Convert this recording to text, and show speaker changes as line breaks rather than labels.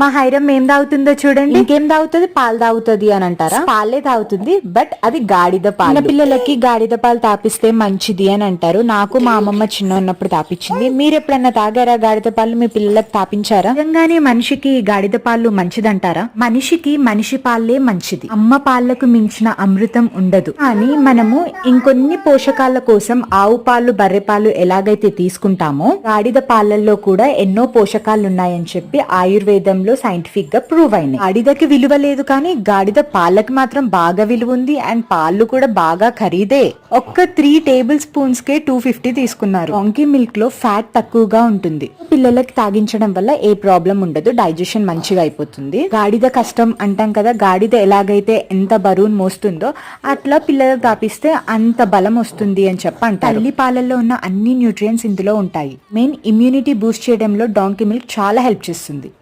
మా హైరం ఏం తాగుతుందో చూడండి. ఇంకేం తాగుతుంది? పాలు తాగుతుంది అని అంటారా? పాలే తాగుతుంది బట్ అది గాడిద పాలు. పిల్లలకి గాడిద పాలు తాపిస్తే మంచిది అని అంటారు. నాకు మా అమ్మమ్మ చిన్న ఉన్నప్పుడు తాపించింది. మీరు ఎప్పుడన్నా తాగారా గాడిద పాలు? మీ పిల్లలకు తాపించారా? నిజంగానే మనిషికి గాడిద పాలు మంచిదంటారా? మనిషికి మనిషి పాలే మంచిది. అమ్మ పాలకు మించిన అమృతం ఉండదు. కానీ మనము ఇంకొన్ని పోషకాల కోసం ఆవు పాలు బర్రె పాలు ఎలాగైతే తీసుకుంటామో గాడిద పాలల్లో కూడా ఎన్నో పోషకాలు ఉన్నాయని చెప్పి ఆయుర్వేదంలో సైంటిఫిక్గా ప్రూవ్ అయినాయి. గాడిదకి విలువ లేదు కానీ గాడిద పాలకి మాత్రం బాగా విలువ ఉంది అండ్ పాలు కూడా బాగా ఖరీదే. ఒక్క త్రీ టేబుల్ స్పూన్స్ కే టూ ఫిఫ్టీ తీసుకున్నారు. డొంకీ మిల్క్లో ఫ్యాట్ తక్కువగా ఉంటుంది. పిల్లలకి తాగించడం వల్ల ఏ ప్రాబ్లం ఉండదు డైజెషన్ మంచిగా అయిపోతుంది. గాడిద కష్టం అంటాం కదా గాడిద ఎలాగైతే ఎంత బరువును మోస్తుందో అట్లా పిల్లలకు తాపిస్తే అంత బలం వస్తుంది అని చెప్పి అంటారు. తల్లి పాలల్లో ఉన్న అన్ని న్యూట్రియన్స్ ఇందులో ఉంటాయి. మెయిన్ ఇమ్యూనిటీ బూస్ట్ చేయడంలో డాంకీ మిల్క్ చాలా హెల్ప్ చేస్తుంది.